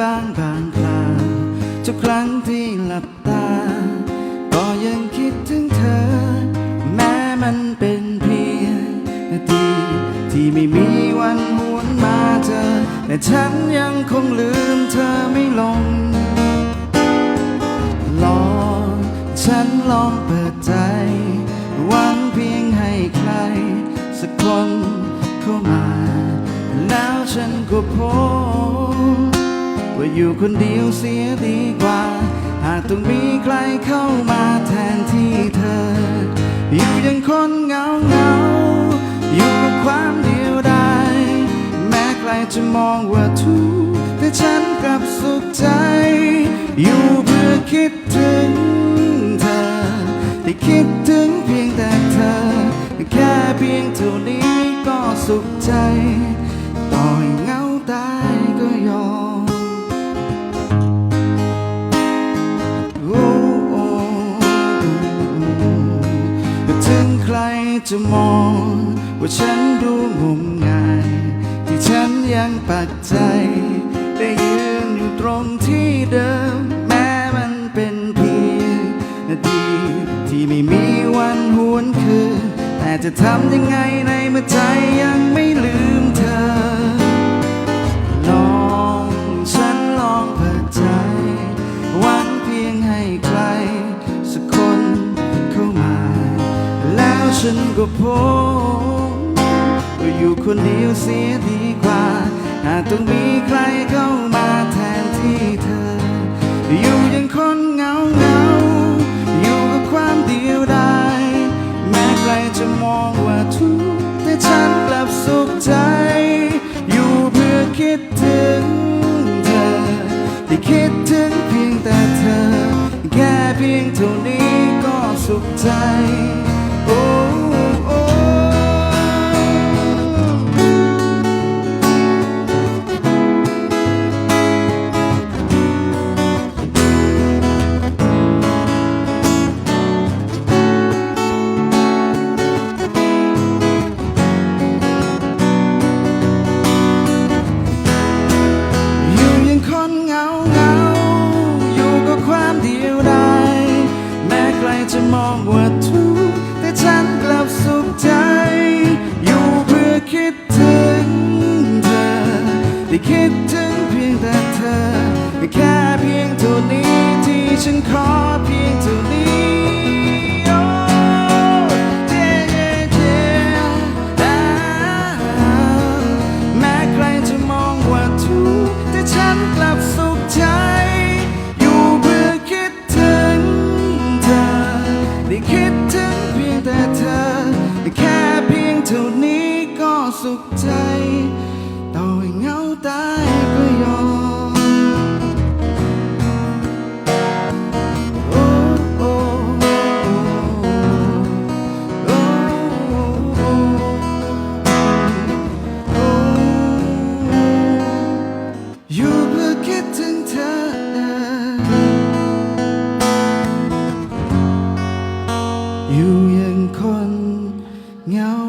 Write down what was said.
บางบางคราวทุกครั้งที่หลับตา ก็ยังคิดถึงเธอ แม้มันเป็นเพียงนาที ที่ไม่มีวันหวนมาเจอแต่ฉันยังคงลืมเธอไม่ลง ลองฉันลองเปิดใจหวังเพียงให้ใคร สักคนเข้ามา แล้วฉันก็พบ ว่าอยู่คนเดียวเสียดีกว่า หากต้องมีใครเข้ามาแทนที่เธอ อยู่อยังคนเหงาเหงาอยู่กับความเดียวดายแม้ใครจะมองว่าทุกข์แต่ฉันกลับสุขใจ อยู่เพื่อคิดถึงเธอแต่คิดถึงเพียงแต่เธอ แค่เพียงเท่านี้ก็สุขใจต่อย ใครจะมอง ว่าฉันดูงมงาย ที่ฉันยังปักใจ ได้ยืนอยู่ตรงที่เดิม แม้มันเป็นเพียงนาทีที่ไม่มีวันหวนคืนแต่จะทำยังไงในเมื่อใจยังไม่ลืม ฉันก็พบว่าอยู่คนเดียวเสียดีกว่า หากต้องมีใครเข้ามาแทนที่เธอ อยู่อยังคนเหงาเหงาอยู่กับความเดียวดายแม้ใครจะมองว่าทุกข์แต่ฉันกลับสุขใจ อยู่เพื่อคิดถึงเธอที่คิดถึงเพียงแต่เธอ แค่เพียงเท่านี้ก็สุขใจ แค่เพียงเท่านี้ที่ฉันขอเพียงเท่านี้โอ้เย่เย่เย่อ่าแม้ใครจะมองว่าทุกแต่ฉันกลับสุขใจอยู่เพื่อคิดถึงเธอได้คิดถึงเพียงแต่เธอแค่เพียงเท่านี้ก็สุขใจ คิดถึงเธอนอยู่อย่างคนเหงา